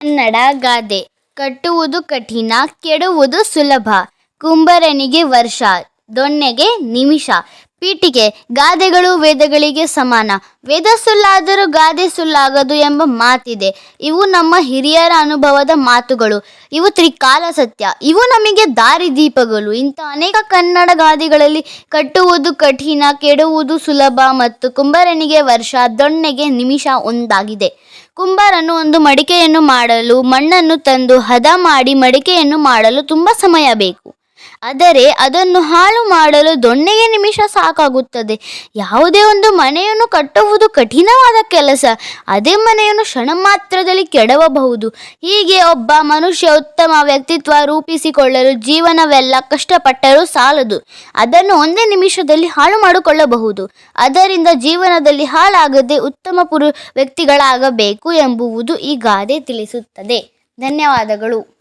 ಕನ್ನಡ ಗಾದೆ. ಕಟ್ಟುವುದು ಕಠಿಣ, ಕೆಡುವುದು ಸುಲಭ. ಕುಂಬರನಿಗೆ ವರ್ಷ, ದೊಣ್ಣೆಗೆ ನಿಮಿಷ. ಪೀಠಿಗೆ ಗಾದೆಗಳು ವೇದಗಳಿಗೆ ಸಮಾನ. ವೇದ ಸುಳ್ಳಾದರೂ ಗಾದೆ ಸುಳ್ಳಾಗದು ಎಂಬ ಮಾತಿದೆ. ಇವು ನಮ್ಮ ಹಿರಿಯರ ಅನುಭವದ ಮಾತುಗಳು. ಇವು ತ್ರಿಕಾಲ ಸತ್ಯ. ಇವು ನಮಗೆ ದಾರಿದೀಪಗಳು. ಇಂಥ ಅನೇಕ ಕನ್ನಡ ಗಾದೆಗಳಲ್ಲಿ ಕಟ್ಟುವುದು ಕಠಿಣ, ಕೆಡುವುದು ಸುಲಭ ಮತ್ತು ಕುಂಬರನಿಗೆ ವರ್ಷ, ದೊಣ್ಣೆಗೆ ನಿಮಿಷ ಒಂದಾಗಿದೆ. ಕುಂಬಾರನು ಒಂದು ಮಡಿಕೆಯನ್ನು ಮಾಡಲು ಮಣ್ಣನ್ನು ತಂದು ಹದ ಮಾಡಿ ಮಡಿಕೆಯನ್ನು ಮಾಡಲು ತುಂಬ ಸಮಯ ಬೇಕು. ಆದರೆ ಅದನ್ನು ಹಾಳು ಮಾಡಲು ದೊಣ್ಣೆಗೆ ನಿಮಿಷ ಸಾಕಾಗುತ್ತದೆ. ಯಾವುದೇ ಒಂದು ಮನೆಯನ್ನು ಕಟ್ಟುವುದು ಕಠಿಣವಾದ ಕೆಲಸ, ಅದೇ ಮನೆಯನ್ನು ಕ್ಷಣ ಮಾತ್ರದಲ್ಲಿ ಕೆಡವಬಹುದು. ಹೀಗೆ ಒಬ್ಬ ಮನುಷ್ಯ ಉತ್ತಮ ವ್ಯಕ್ತಿತ್ವ ರೂಪಿಸಿಕೊಳ್ಳಲು ಜೀವನವೆಲ್ಲ ಕಷ್ಟಪಟ್ಟರೂ ಸಾಲದು. ಅದನ್ನು ಒಂದೇ ನಿಮಿಷದಲ್ಲಿ ಹಾಳು ಮಾಡಿಕೊಳ್ಳಬಹುದು. ಅದರಿಂದ ಜೀವನದಲ್ಲಿ ಹಾಳಾಗದೆ ಉತ್ತಮ ಪುರು, ವ್ಯಕ್ತಿಗಳಾಗಬೇಕು ಎಂಬುವುದು ಈ ಗಾದೆ ತಿಳಿಸುತ್ತದೆ. ಧನ್ಯವಾದಗಳು.